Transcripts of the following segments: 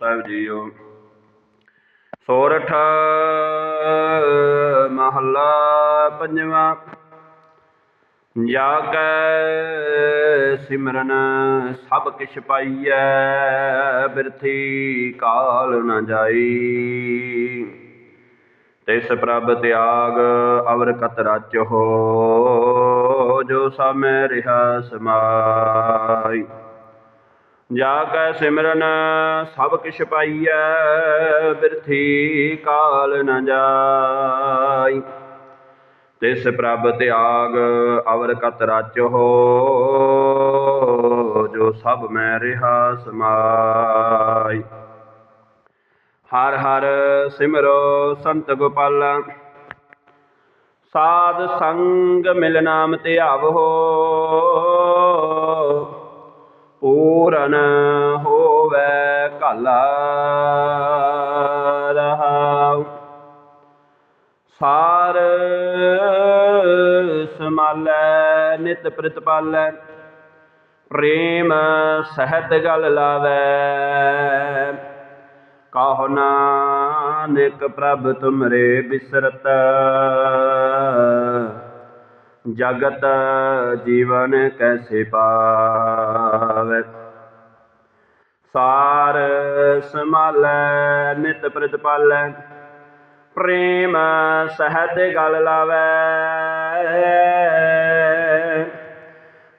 ਸਾਹਿਬ JIO. ਸੋਰਠ ਮਹੱਲਾ ਪੰਜਵਾਂ। ਜਾ ਕੈ ਸਿਮਰਨ ਸਭ ਕਿਛ ਪਾਈਐ, ਬਿਰਥੀ ਕਾਲ ਨ ਜਾਈ। ਤਿਸ ਪ੍ਰਭ ਤਿਆਗ ਅਵਰ ਕਤ ਰਚ ਹੋ ਜੋ ਸਮੈ ਰਿਹਾ ਸਮਾਈ। ਜਾ ਕੈ ਸਿਮਰਨ, ਸਭ ਕਿਛ ਪਾਈਐ ਬਿਰਥੀ ਕਾਲ ਨ ਜਾਈ। ਤਿਸ ਪ੍ਰਭ ਤਿਆਗ, ਅਵਰ ਕਤ ਰਚ ਹੋ, ਜੋ ਸਭ ਮੈਂ ਰਿਹਾ ਸਮਾਈ। ਹਰ ਹਰ ਸਿਮਰੋ ਸੰਤ ਗੋਪਾਲ, ਸਾਧ ਸੰਗ ਮਿਲ ਨਾਮ ਧਿਆਵੋ ਪੂਰਨ ਹੋਵੇ ਕਾਲਾ ਰਹਾਉ। ਸਾਰ ਸਮਾਲੈ, ਨਿਤ ਪ੍ਰਤਪਾਲੈ ਪ੍ਰੇਮ ਸਹਿਤ ਗਲ ਲਾਵੈ। ਕਹੋ ਨਾਨਕ ਪ੍ਰਭ ਤੁਮਰੇ ਬਿਸਰਤ। ਜਗਤ ਜੀਵਨ ਕੈਸੇ ਪਾ ਸਾਰ ਸਮਾਲੈ ਨਿਤ ਪ੍ਰਤਪਾਲੈ ਪ੍ਰੇਮ ਸਹਿਤ ਗਲ ਲਾਵੈ।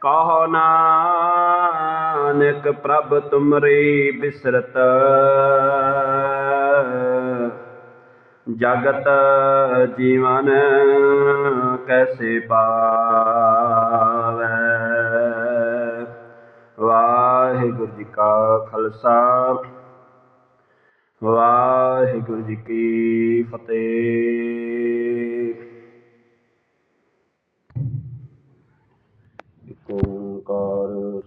ਕਹੋ ਨਾਨਕ ਪ੍ਰਭ ਤੁਮਰੀ ਬਿਸਰਤ। ਜਗਤ ਜੀਵਨ ਕੈਸੇ ਪਾਵੈ। ਵਾਹਿਗੁਰੂ ਜੀ ਕਾ ਖਾਲਸਾ। ਜੀ ਕੀ ਫਤਿਹ। ਏਕ ਓੰਕਾਰ